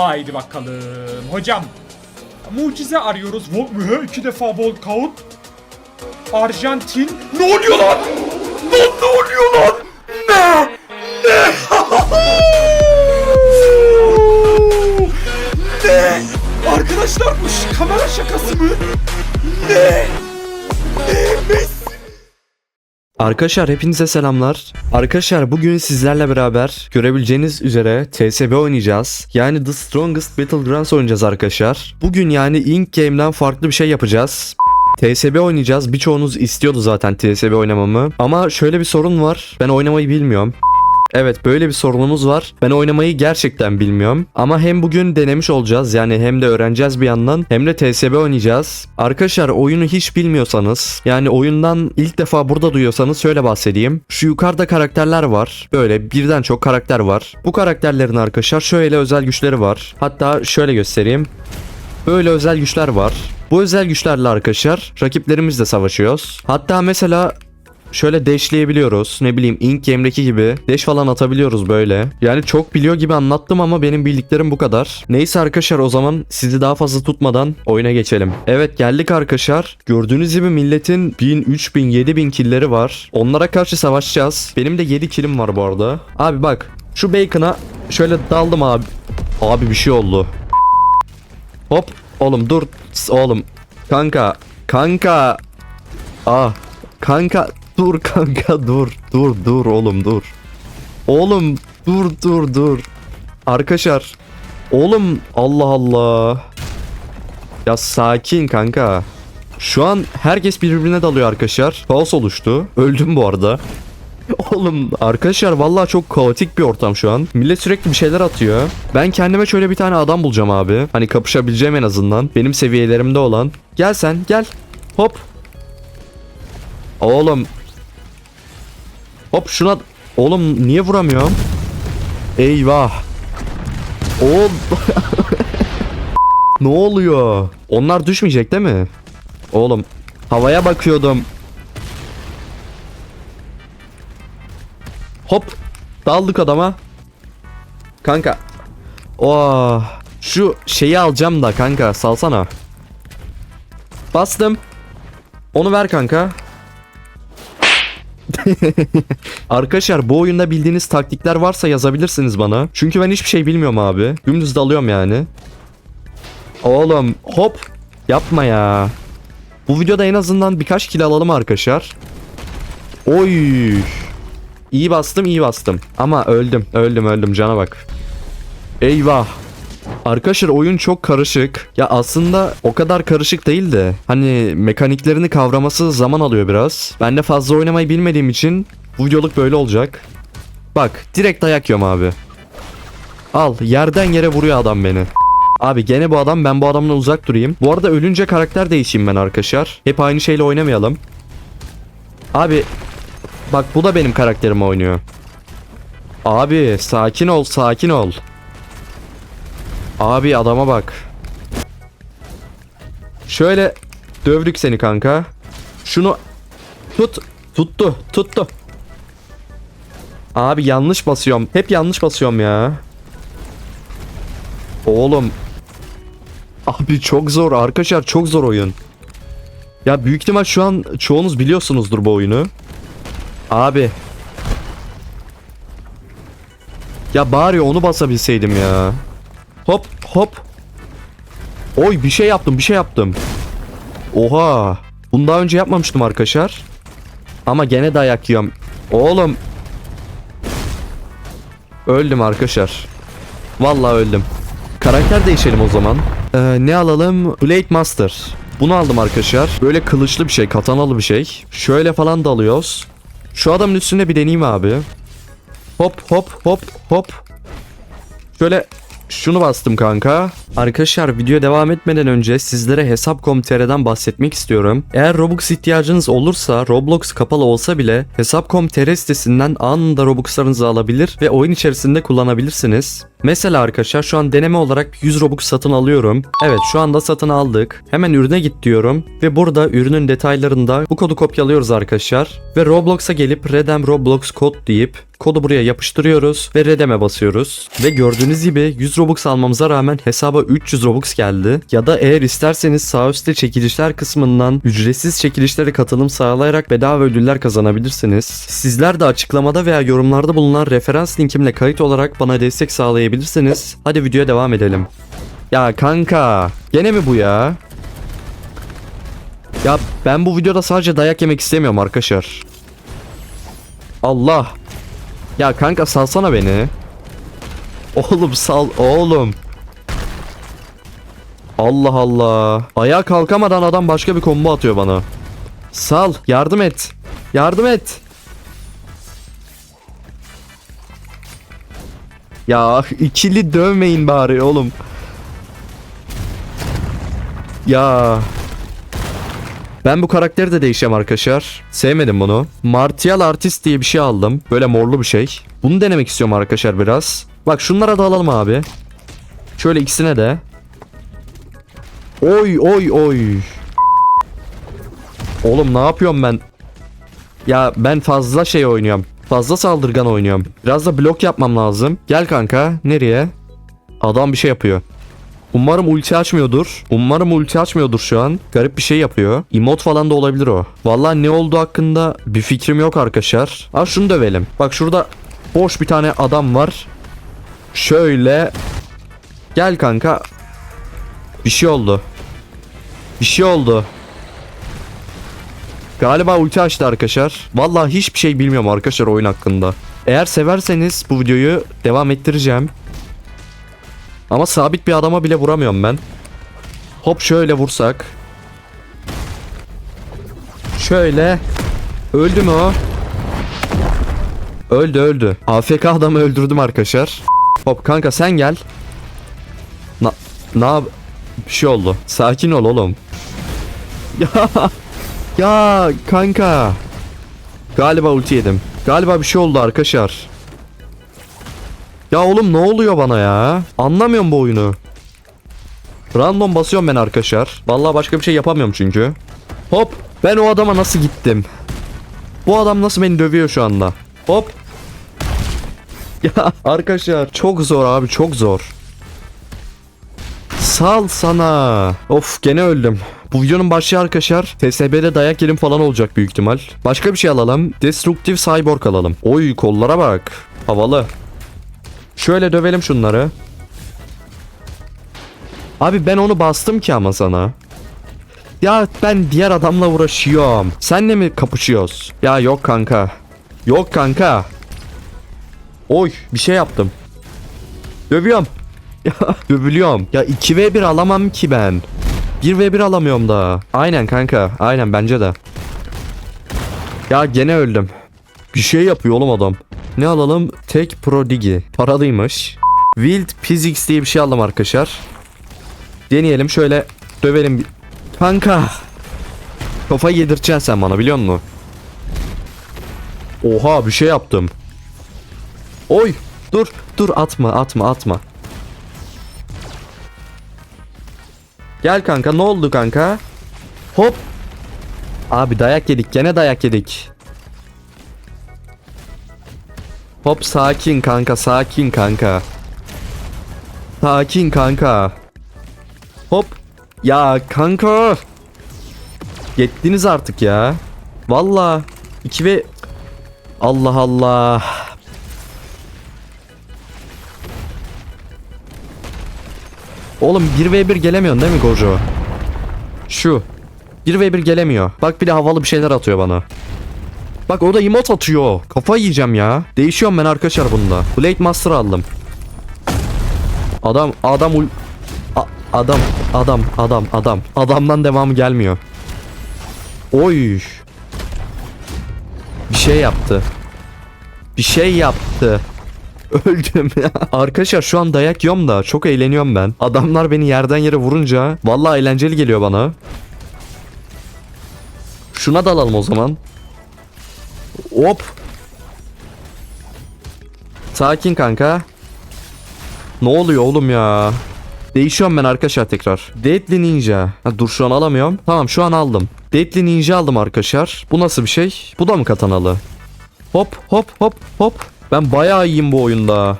Haydi bakalım. Hocam. Mucize arıyoruz. Vol iki defa walkout. Arjantin. Ne oluyor lan? Lan ne oluyor lan? Ne? Ne? ne? Arkadaşlar bu kamera şakası mı? Ne? Ne? Messi Arkadaşlar hepinize selamlar. Arkadaşlar bugün sizlerle beraber görebileceğiniz üzere TSB oynayacağız. Yani The Strongest Battlegrounds oynayacağız arkadaşlar. Bugün yani Ink Game'den farklı bir şey yapacağız. TSB oynayacağız. Birçoğunuz istiyordu zaten TSB oynamamı. Ama şöyle bir sorun var. Ben oynamayı bilmiyorum. Evet böyle bir sorunumuz var. Ben oynamayı gerçekten bilmiyorum. Ama hem bugün denemiş olacağız yani hem de öğreneceğiz bir yandan hem de TSB oynayacağız. Arkadaşlar oyunu hiç bilmiyorsanız yani oyundan ilk defa burada duyuyorsanız şöyle bahsedeyim. Şu yukarıda karakterler var. Böyle birden çok karakter var. Bu karakterlerin arkadaşlar şöyle özel güçleri var. Hatta şöyle göstereyim. Böyle özel güçler var. Bu özel güçlerle arkadaşlar rakiplerimizle savaşıyoruz. Hatta mesela şöyle dashleyebiliyoruz. Ne bileyim Ink Game'deki gibi dash falan atabiliyoruz böyle. Yani çok biliyor gibi anlattım ama benim bildiklerim bu kadar. Neyse arkadaşlar o zaman sizi daha fazla tutmadan oyuna geçelim. Evet geldik arkadaşlar. Gördüğünüz gibi milletin 1000, 3000, 7000 killleri var. Onlara karşı savaşacağız. Benim de 7 killim var bu arada. Abi bak şu bacon'a şöyle daldım abi. Abi bir şey oldu. Hop oğlum dur oğlum kanka kanka ah kanka dur kanka dur dur dur oğlum dur oğlum dur dur dur arkadaşlar oğlum Allah Allah ya sakin kanka şu an herkes birbirine dalıyor arkadaşlar kaos oluştu öldüm bu arada Oğlum arkadaşlar vallahi çok kaotik bir ortam şu an. Millet sürekli bir şeyler atıyor. Ben kendime şöyle bir tane adam bulacağım abi. Hani kapışabileceğim en azından. Benim seviyelerimde olan. Gel sen gel. Hop. Oğlum. Hop şuna. Oğlum niye vuramıyorum? Eyvah. Oğlum. ne oluyor? Onlar düşmeyecek değil mi? Oğlum havaya bakıyordum. Hop. Daldık adama. Kanka. Oh. Şu şeyi alacağım da kanka salsana. Bastım. Onu ver kanka. Arkadaşlar bu oyunda bildiğiniz taktikler varsa yazabilirsiniz bana. Çünkü ben hiçbir şey bilmiyorum abi. Dümdüz dalıyorum yani. Oğlum hop. Yapma ya. Bu videoda en azından birkaç kill alalım arkadaşlar. Oy. İyi bastım iyi bastım. Ama öldüm öldüm öldüm cana bak. Eyvah. Arkadaşlar oyun çok karışık. Ya aslında o kadar karışık değil de hani mekaniklerini kavraması zaman alıyor biraz. Ben de fazla oynamayı bilmediğim için bu videoluk böyle olacak. Bak direkt dayak yiyorum abi. Al yerden yere vuruyor adam beni. Abi gene bu adam ben bu adamdan uzak durayım. Bu arada ölünce karakter değişeyim ben arkadaşlar. Hep aynı şeyle oynamayalım. Abi Bak bu da benim karakterime oynuyor. Abi sakin ol sakin ol. Abi adama bak. Şöyle dövdük seni kanka. Şunu tut. Tuttu tuttu. Abi yanlış basıyorum. Hep yanlış basıyorum ya. Oğlum. Abi çok zor arkadaşlar çok zor oyun. Ya büyük ihtimal şu an çoğunuz biliyorsunuzdur bu oyunu. Abi. Ya bari onu basabilseydim ya. Hop hop. Oy bir şey yaptım bir şey yaptım. Oha. Bunu daha önce yapmamıştım arkadaşlar. Ama gene dayak yiyorum. Oğlum. Öldüm arkadaşlar. Vallahi öldüm. Karakter değişelim o zaman. Ee, ne alalım? Blade Master. Bunu aldım arkadaşlar. Böyle kılıçlı bir şey, katanalı bir şey. Şöyle falan dalıyoruz. Şu adamın üstüne bir deneyeyim abi. Hop hop hop hop. Şöyle şunu bastım kanka. Arkadaşlar video devam etmeden önce sizlere Hesap.com.tr'den bahsetmek istiyorum. Eğer Robux ihtiyacınız olursa Roblox kapalı olsa bile Hesap.com.tr sitesinden anında Robux'larınızı alabilir ve oyun içerisinde kullanabilirsiniz. Mesela arkadaşlar şu an deneme olarak 100 Robux satın alıyorum. Evet şu anda satın aldık. Hemen ürüne git diyorum. Ve burada ürünün detaylarında bu kodu kopyalıyoruz arkadaşlar. Ve Roblox'a gelip Redem Roblox kod deyip Kodu buraya yapıştırıyoruz ve redeme basıyoruz. Ve gördüğünüz gibi 100 Robux almamıza rağmen hesaba 300 Robux geldi. Ya da eğer isterseniz sağ üstte çekilişler kısmından ücretsiz çekilişlere katılım sağlayarak bedava ödüller kazanabilirsiniz. Sizler de açıklamada veya yorumlarda bulunan referans linkimle kayıt olarak bana destek sağlayabilirsiniz. Hadi videoya devam edelim. Ya kanka gene mi bu ya? Ya ben bu videoda sadece dayak yemek istemiyorum arkadaşlar. Allah. Ya kanka salsana beni. Oğlum sal oğlum. Allah Allah. Ayağa kalkamadan adam başka bir combo atıyor bana. Sal yardım et. Yardım et. Ya ikili dövmeyin bari oğlum. Ya ben bu karakteri de değişeceğim arkadaşlar. Sevmedim bunu. Martial Artist diye bir şey aldım. Böyle morlu bir şey. Bunu denemek istiyorum arkadaşlar biraz. Bak şunlara da alalım abi. Şöyle ikisine de. Oy oy oy. Oğlum ne yapıyorum ben? Ya ben fazla şey oynuyorum. Fazla saldırgan oynuyorum. Biraz da blok yapmam lazım. Gel kanka. Nereye? Adam bir şey yapıyor. Umarım ulti açmıyordur. Umarım ulti açmıyordur şu an. Garip bir şey yapıyor. Emot falan da olabilir o. Vallahi ne oldu hakkında bir fikrim yok arkadaşlar. Ha şunu dövelim. Bak şurada boş bir tane adam var. Şöyle. Gel kanka. Bir şey oldu. Bir şey oldu. Galiba ulti açtı arkadaşlar. Vallahi hiçbir şey bilmiyorum arkadaşlar oyun hakkında. Eğer severseniz bu videoyu devam ettireceğim. Ama sabit bir adama bile vuramıyorum ben. Hop şöyle vursak. Şöyle. Öldü mü o? Öldü öldü. AFK adamı öldürdüm arkadaşlar. Hop kanka sen gel. Na yap? Bir şey oldu. Sakin ol oğlum. Ya ya kanka. Galiba ulti yedim. Galiba bir şey oldu arkadaşlar. Ya oğlum ne oluyor bana ya? Anlamıyorum bu oyunu. Random basıyorum ben arkadaşlar. Vallahi başka bir şey yapamıyorum çünkü. Hop. Ben o adama nasıl gittim? Bu adam nasıl beni dövüyor şu anda? Hop. Ya arkadaşlar çok zor abi çok zor. Sal sana. Of gene öldüm. Bu videonun başlığı arkadaşlar TSB'de dayak yerim falan olacak büyük ihtimal. Başka bir şey alalım. Destructive Cyborg alalım. Oy kollara bak. Havalı. Şöyle dövelim şunları. Abi ben onu bastım ki ama sana. Ya ben diğer adamla uğraşıyorum. Senle mi kapışıyoruz? Ya yok kanka. Yok kanka. Oy bir şey yaptım. Dövüyorum. Ya dövülüyorum. Ya 2v1 alamam ki ben. 1v1 alamıyorum da. Aynen kanka. Aynen bence de. Ya gene öldüm. Bir şey yapıyor oğlum adam. Ne alalım? Tek Pro Digi. Paralıymış. Wild Physics diye bir şey aldım arkadaşlar. Deneyelim şöyle dövelim. Kanka. Kafayı yedireceksin sen bana biliyor musun? Oha bir şey yaptım. Oy dur dur atma atma atma. Gel kanka ne oldu kanka? Hop. Abi dayak yedik gene dayak yedik. Hop sakin kanka sakin kanka. Sakin kanka. Hop. Ya kanka. Yettiniz artık ya. Valla. 2 ve... Allah Allah. Oğlum 1v1 gelemiyorsun değil mi Gojo? Şu. 1v1 gelemiyor. Bak bir de havalı bir şeyler atıyor bana. Bak o da emot atıyor. Kafa yiyeceğim ya. Değişiyorum ben arkadaşlar bunda. Blade Master aldım. Adam adam ul adam adam adam adam adamdan devamı gelmiyor. Oy. Bir şey yaptı. Bir şey yaptı. Öldüm ya. Arkadaşlar şu an dayak yiyorum da çok eğleniyorum ben. Adamlar beni yerden yere vurunca vallahi eğlenceli geliyor bana. Şuna dalalım o zaman. Hop. Sakin kanka. Ne oluyor oğlum ya? Değişiyorum ben arkadaşlar tekrar. Deadly Ninja. Ha, dur şu an alamıyorum. Tamam şu an aldım. Deadly Ninja aldım arkadaşlar. Bu nasıl bir şey? Bu da mı katanalı? Hop hop hop hop. Ben bayağı iyiyim bu oyunda.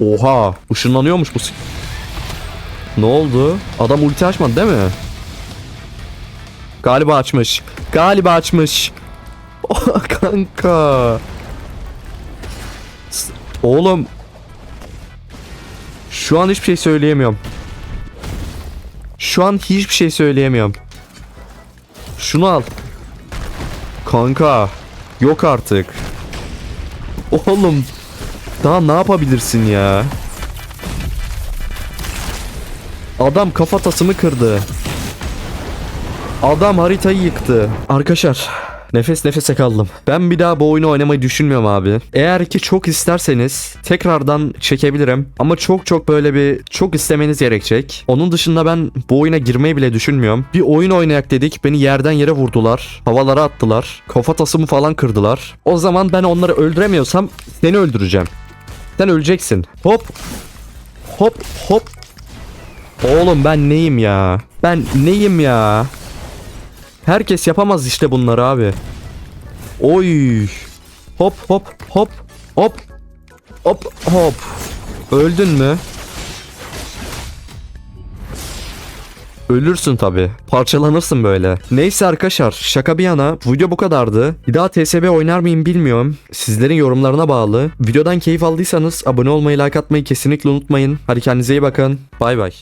Oha. Işınlanıyormuş bu. Ne oldu? Adam ulti açmadı değil mi? Galiba açmış. Galiba açmış. Kanka. Oğlum. Şu an hiçbir şey söyleyemiyorum. Şu an hiçbir şey söyleyemiyorum. Şunu al. Kanka. Yok artık. Oğlum. Daha ne yapabilirsin ya? Adam kafatasımı kırdı. Adam haritayı yıktı. Arkadaşlar nefes nefese kaldım. Ben bir daha bu oyunu oynamayı düşünmüyorum abi. Eğer ki çok isterseniz tekrardan çekebilirim. Ama çok çok böyle bir çok istemeniz gerekecek. Onun dışında ben bu oyuna girmeyi bile düşünmüyorum. Bir oyun oynayak dedik. Beni yerden yere vurdular. Havalara attılar. Kafatasımı falan kırdılar. O zaman ben onları öldüremiyorsam seni öldüreceğim. Sen öleceksin. Hop. Hop hop. Oğlum ben neyim ya? Ben neyim ya? Herkes yapamaz işte bunları abi. Oy. Hop hop hop hop. Hop hop. Öldün mü? Ölürsün tabi. Parçalanırsın böyle. Neyse arkadaşlar şaka bir yana video bu kadardı. Bir daha TSB oynar mıyım bilmiyorum. Sizlerin yorumlarına bağlı. Videodan keyif aldıysanız abone olmayı like atmayı kesinlikle unutmayın. Hadi kendinize iyi bakın. Bay bay.